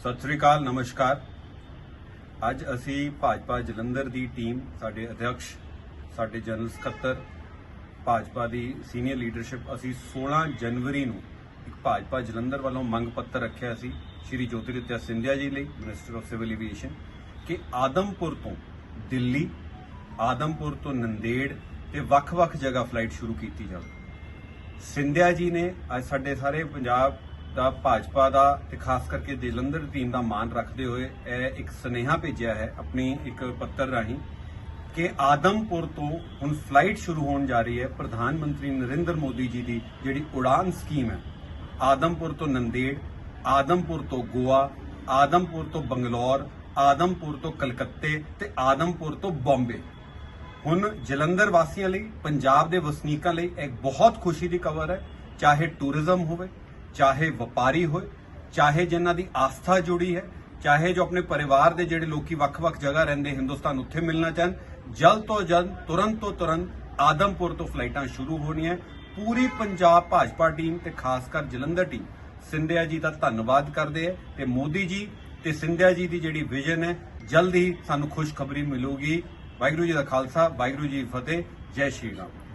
ਸਤਿ ਸ੍ਰੀ ਅਕਾਲ, ਨਮਸਕਾਰ। ਅੱਜ ਅਸੀਂ ਭਾਜਪਾ ਜਲੰਧਰ ਦੀ ਟੀਮ, ਸਾਡੇ ਅਧਿਕਸ਼ ਸਾਡੇ ਜਨਰਲ ਸਕੱਤਰ, ਭਾਜਪਾ ਦੀ ਸੀਨੀਅਰ ਲੀਡਰਸ਼ਿਪ, ਅਸੀਂ 16 ਜਨਵਰੀ ਨੂੰ ਇੱਕ ਭਾਜਪਾ ਜਲੰਧਰ ਵੱਲੋਂ ਮੰਗ ਪੱਤਰ ਰੱਖਿਆ ਸੀ, ਸ਼੍ਰੀ ਜੋਤਿਰਿੱਤਿਆ ਸਿੰਧਿਆ ਜੀ ਲਈ ਮਿਨਿਸਟਰ ਆਫ ਸਿਵਲ ਐਵੀਏਸ਼ਨ ਕਿ ਆਦਮਪੁਰ ਤੋਂ ਦਿੱਲੀ, ਆਦਮਪੁਰ ਤੋਂ ਨੰਦੇੜ ਤੇ ਵੱਖ-ਵੱਖ ਜਗ੍ਹਾ ਫਲਾਈਟ ਸ਼ੁਰੂ ਕੀਤੀ ਜਾਵੇ। ਸਿੰਧਿਆ ਜੀ ਨੇ ਅੱਜ ਸਾਡੇ ਸਾਰੇ ਪੰਜਾਬ ਦਾ ਭਾਜਪਾ ਦਾ ਤੇ ਖਾਸ ਕਰਕੇ ਜਲੰਧਰ ਟੀਮ ਦਾ ਮਾਣ ਰੱਖਦੇ ਹੋਏ ਇਹ ਇੱਕ ਸੁਨੇਹਾ ਭੇਜਿਆ ਹੈ ਆਪਣੀ ਇੱਕ ਪੱਤਰ ਰਾਹੀਂ ਕਿ ਆਦਮਪੁਰ ਤੋਂ ਹੁਣ ਫਲਾਈਟ ਸ਼ੁਰੂ ਹੋਣ ਜਾ ਰਹੀ ਹੈ ਪ੍ਰਧਾਨ ਮੰਤਰੀ ਨਰਿੰਦਰ ਮੋਦੀ ਜੀ ਦੀ ਜਿਹੜੀ ਉਡਾਨ ਸਕੀਮ ਹੈ। ਆਦਮਪੁਰ ਤੋਂ ਨੰਦੇੜ, ਆਦਮਪੁਰ ਤੋਂ ਗੋਆ, ਆਦਮਪੁਰ ਤੋਂ ਬੰਗਲੌਰ, ਆਦਮਪੁਰ ਤੋਂ ਕਲਕੱਤੇ ਤੇ ਆਦਮਪੁਰ ਤੋਂ ਬੰਬੇ। ਹੁਣ ਜਲੰਧਰ ਵਾਸੀਆਂ ਲਈ, ਪੰਜਾਬ ਦੇ ਵਸਨੀਕਾਂ ਲਈ ਇੱਕ ਬਹੁਤ ਖੁਸ਼ੀ ਦੀ ਖਬਰ ਹੈ। ਚਾਹੇ ਟੂਰਿਜ਼ਮ ਹੋਵੇ ਚਾਹੇ ਵਪਾਰੀ ਹੋਏ, ਚਾਹੇ ਜਿਨ੍ਹਾਂ ਦੀ ਆਸਥਾ ਜੁੜੀ ਹੈ, ਚਾਹੇ ਜੋ ਆਪਣੇ ਪਰਿਵਾਰ ਦੇ ਜਿਹੜੇ ਲੋਕੀ ਵੱਖ-ਵੱਖ ਜਗ੍ਹਾ ਰਹਿੰਦੇ ਹਿੰਦੁਸਤਾਨ ਉੱਥੇ ਮਿਲਣਾ ਚਾਹਣ, ਜਲਦ ਤੋਂ ਜਲਦ, ਤੁਰੰਤ ਤੋਂ ਤੁਰੰਤ ਆਦਮਪੁਰ ਤੋਂ ਫਲਾਈਟਾਂ ਸ਼ੁਰੂ ਹੋਣੀਆਂ ਪੂਰੀ ਪੰਜਾਬ ਭਾਜਪਾ ਟੀਮ ਤੇ ਖਾਸ ਕਰ ਜਲੰਧਰ ਟੀਮ, ਸਿੰਧਿਆ ਜੀ ਦਾ ਧੰਨਵਾਦ ਕਰਦੇ ਹੈ ਤੇ ਮੋਦੀ ਜੀ ਤੇ ਸਿੰਧਿਆ ਜੀ ਦੀ ਜਿਹੜੀ ਵਿਜ਼ਨ ਹੈ, ਜਲਦ ਹੀ ਸਾਨੂੰ ਖੁਸ਼ਖਬਰੀ ਮਿਲੂਗੀ। ਵਾਹਿਗੁਰੂ ਜੀ ਦਾ ਖਾਲਸਾ, ਵਾਹਿਗੁਰੂ ਜੀ ਫਤਿਹ, ਜੈ ਸ਼੍ਰੀ ਰਾਮ।